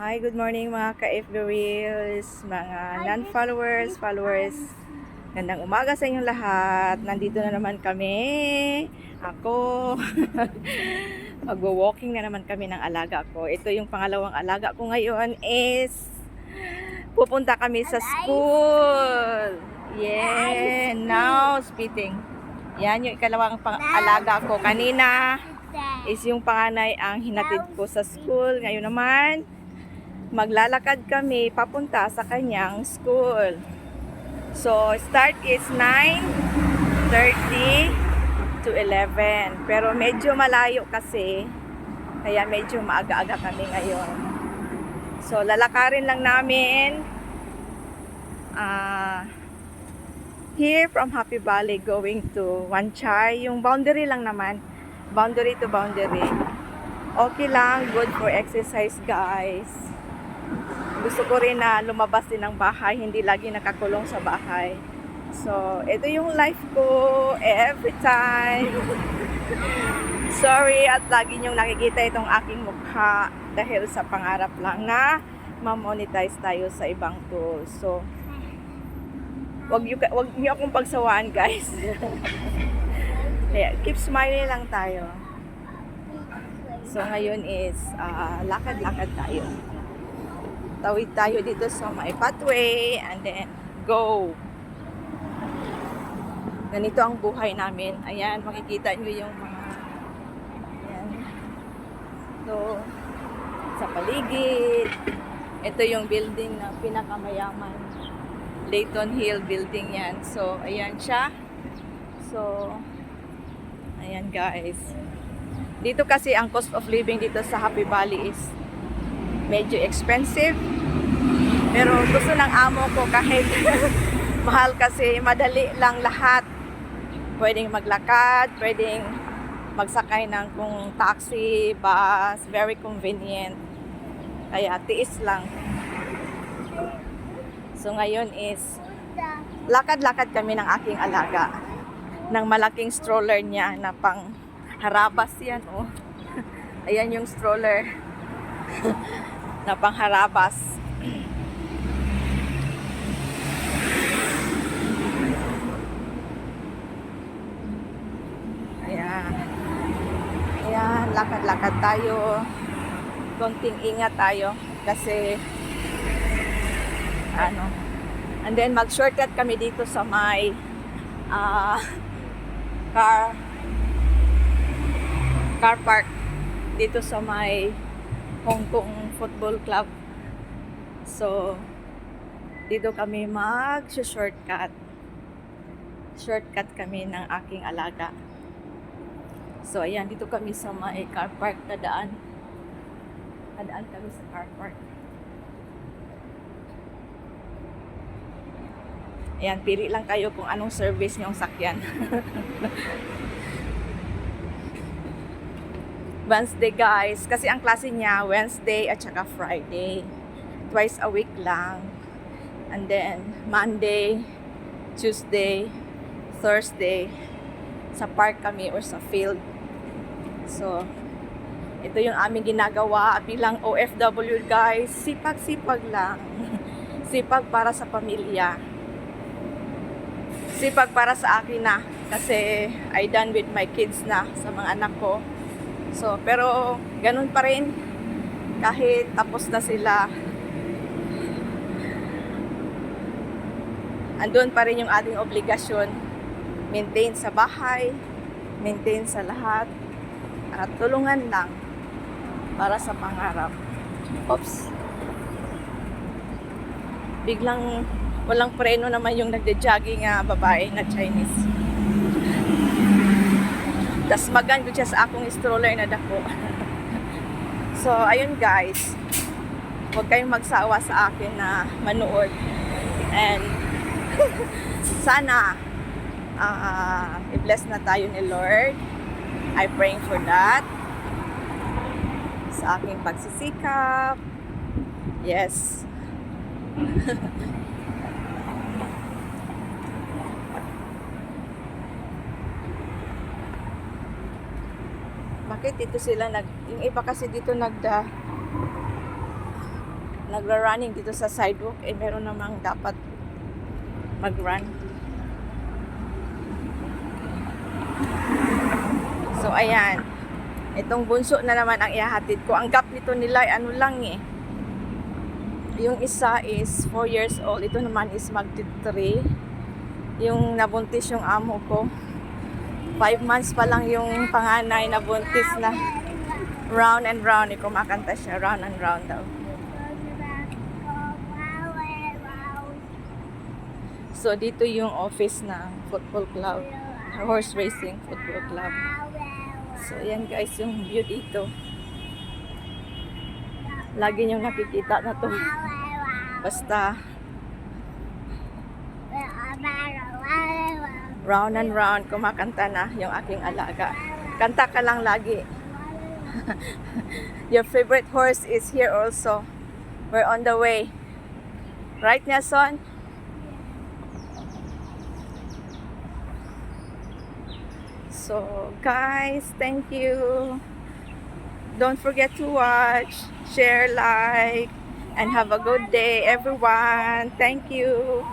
Hi, good morning mga ka-FB Reels, mga non-followers, followers. Gandang umaga sa inyong lahat. Nandito na naman kami. Ako. Magwo-walking na naman kami ng alaga ko. Ito yung pangalawang alaga ko ngayon is pupunta kami sa school. Yeah, now spitting. Yan yung ikalawang pang alaga ko. Kanina is yung panganay ang hinatid ko sa school. Ngayon naman, maglalakad kami papunta sa kanyang school. So, start is 9.30 to 11. Pero medyo malayo kasi, kaya medyo maaga-aga kami ngayon. So, lalakarin lang namin ah here from Happy Valley going to Wanchay. Yung boundary lang naman. Boundary to boundary. Okay lang. Good for exercise, guys. Gusto ko rin na lumabas din ng bahay. Hindi lagi nakakulong sa bahay. So, ito yung life ko every time. Sorry at lagi niyong nakikita itong aking mukha dahil sa pangarap lang na ma-monetize tayo sa ibang tools. So, wag niyo wag niyo akong pagsawaan, guys. Kaya keep smiling lang tayo. So ngayon is ah, lakad-lakad tayo. Tawid tayo dito sa may pathway and then go. Ganito ang buhay namin. Ayan, makikita niyo yung mga ayan. So, sa paligid. Ito yung building na pinakamayaman. Layton Hill building yan. So, ayan siya. So, ayan guys. Dito kasi ang cost of living dito sa Happy Valley is medyo expensive. Pero gusto ng amo ko kahit mahal kasi madali lang lahat. Pwedeng maglakad, pwedeng magsakay ng kung taxi, bus, very convenient. Kaya tiis lang. So ngayon is lakad-lakad kami ng aking alaga. Ng malaking stroller niya na pang harabas yan, oh. Ayan yung stroller na pang harabas. Ayan. Ayan, lakad-lakad tayo. Konting ingat tayo kasi ano. And then mag-shortcut kami dito sa may ah, car car park dito sa may Hong Kong Football Club. So, dito kami mag-shortcut. Shortcut kami ng aking alaga. So, ayan, dito kami sa may car park na daan. Nadaan kami sa car park. Ayan, pili lang kayo kung anong service niyong sakyan. Wednesday guys, kasi ang klase niya Wednesday at saka Friday. Twice a week lang. And then Monday, Tuesday, Thursday sa park kami or sa field. So, ito yung aming ginagawa bilang OFW guys. Sipag-sipag lang. Sipag para sa pamilya sipag para sa akin na kasi I done with my kids na sa mga anak ko. So, pero ganun pa rin kahit tapos na sila. Andun pa rin yung ating obligasyon maintain sa bahay, maintain sa lahat at tulungan lang para sa pangarap. Oops. Biglang walang preno naman yung nagde-jogging nga babae na Chinese. Tas magan ko siya sa akong stroller na dako. so, ayun guys. Huwag kayong magsawa sa akin na manood. And sana uh, i-bless na tayo ni Lord. I praying for that. Sa aking pagsisikap. Yes. bakit dito sila nag yung iba kasi dito nagda nagra-running dito sa sidewalk, eh meron namang dapat mag-run. So, ayan. Itong bunso na naman ang ihahatid ko. Ang gap nito nila ay ano lang eh. Yung isa is 4 years old. Ito naman is magti 3. Yung nabuntis yung amo ko. 5 months pa lang yung panganay na buntis na round and round. Eh, kumakanta siya. Round and round daw. So, dito yung office ng football club. Horse racing football club. So, ayan guys, yung view dito. Lagi niyong nakikita na to. Basta, round and round, kumakanta na yung aking alaga. Kanta ka lang lagi. Your favorite horse is here also. We're on the way. Right, Nelson? So, guys, thank you. Don't forget to watch, share, like, and have a good day, everyone. Thank you.